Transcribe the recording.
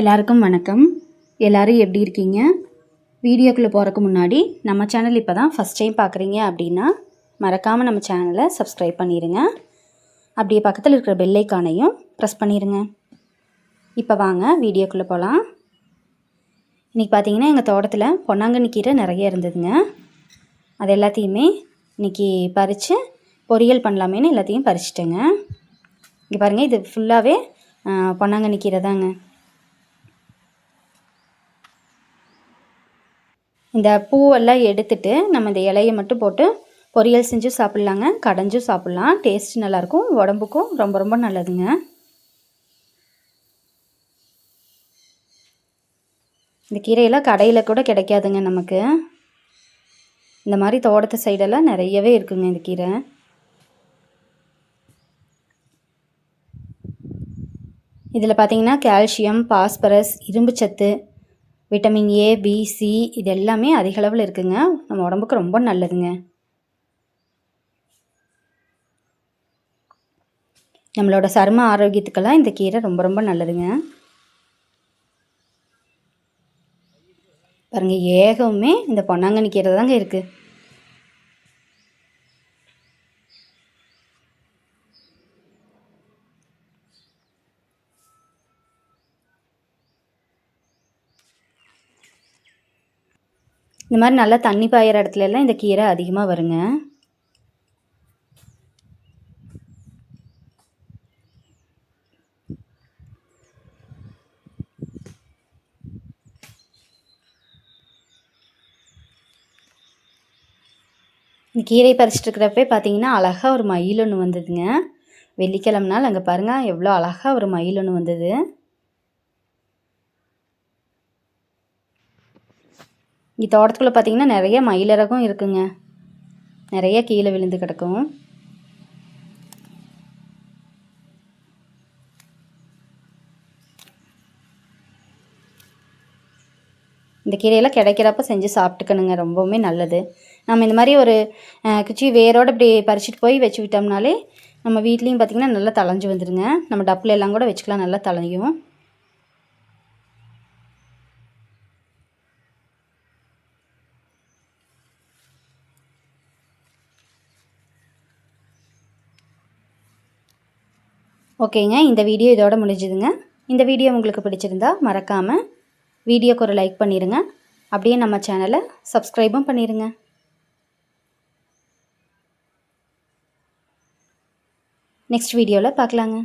எல்லாருக்கும் வணக்கம். எல்லாரும் எப்படி இருக்கீங்க? வீடியோக்குள்ளே போகிறக்கு முன்னாடி நம்ம சேனல் இப்போ தான் ஃபஸ்ட் டைம் பார்க்குறீங்க அப்படின்னா மறக்காமல் நம்ம சேனலை சப்ஸ்கிரைப் பண்ணிடுங்க அப்படியே பக்கத்தில் இருக்கிற பெல்லைக்கானையும் ப்ரெஸ் பண்ணிடுங்க இப்போ வாங்க வீடியோக்குள்ளே போகலாம் இன்றைக்கி பார்த்தீங்கன்னா எங்கள் தோட்டத்தில் பொன்னாங்கண்ணி கீரை நிறைய இருந்ததுங்க. அது எல்லாத்தையுமே இன்றைக்கி பறித்து பொரியல் பண்ணலாமேன்னு எல்லாத்தையும் பறிச்சிட்டேங்க. இங்கே பாருங்கள் இது ஃபுல்லாகவே பொன்னாங்கண்ணி கீரை தாங்க. இந்த பூவெல்லாம் எடுத்துட்டு நம்ம இந்த இலையை மட்டும் போட்டு பொரியல் செஞ்சு சாப்பிட்லாங்க. கடைஞ்சும் சாப்பிட்லாம். டேஸ்ட் நல்லாயிருக்கும். உடம்புக்கும் ரொம்ப ரொம்ப நல்லதுங்க. இந்த கீரையெல்லாம் கடையில் கூட கிடைக்காதுங்க நமக்கு. இந்த மாதிரி தோட்டத்து சைடெல்லாம் நிறையவே இருக்குங்க இந்த கீரை. இதில் பார்த்தீங்கன்னா கால்சியம் பாஸ்பரஸ் இரும்புச்சத்து விட்டமின் ஏ பி சி இது எல்லாமே அதிக அளவில் இருக்குங்க. நம்ம உடம்புக்கு ரொம்ப நல்லதுங்க. நம்மளோட சரும ஆரோக்கியத்துக்கெல்லாம் இந்த கீரை ரொம்ப ரொம்ப நல்லதுங்க. பாருங்கள் ஏகவுமே இந்த பொன்னாங்கண்ணி கீரை தாங்க இருக்குது இந்த மாதிரி நல்லா தண்ணி பாயிற இடத்துல எல்லாம் இந்த கீரை அதிகமாக வருங்க. இந்த கீரை பறிச்சிட்டு இருக்கிறப்ப பார்த்தீங்கன்னா அழகாக ஒரு மயில் ஒன்று வந்ததுங்க. வெள்ளிக்கிழமை நாள் அங்கே பாருங்கள் எவ்வளோ அழகாக ஒரு மயில் ஒன்று வந்தது. இங்கே தோட்டத்துக்குள்ளே பார்த்தீங்கன்னா நிறைய மயிலிறகும் இருக்குங்க. நிறைய கீழே விழுந்து கிடக்கும். இந்த கீரையெல்லாம் கிடைக்கிறப்ப செஞ்சு சாப்பிட்டுக்கணுங்க. ரொம்பவுமே நல்லது. நம்ம இந்த மாதிரி ஒரு குச்சி வேரோடு இப்படி பறிச்சுட்டு போய் வச்சு விட்டோம்னாலே நம்ம வீட்லேயும் பார்த்திங்கன்னா நல்லா தளைஞ்சு வந்துடுங்க நம்ம டப்பில் எல்லாம் கூட வச்சுக்கலாம் நல்லா தளையும் ஓகேங்க இந்த வீடியோ இதோட முடிஞ்சுதுங்க. இந்த வீடியோ உங்களுக்கு பிடிச்சிருந்தா மறக்காமல் வீடியோக்கு ஒரு லைக் பண்ணிடுங்க அப்படியே நம்ம சேனலை சப்ஸ்கிரைபும் பண்ணிடுங்க நெக்ஸ்ட் வீடியோவில் பார்க்கலாங்க.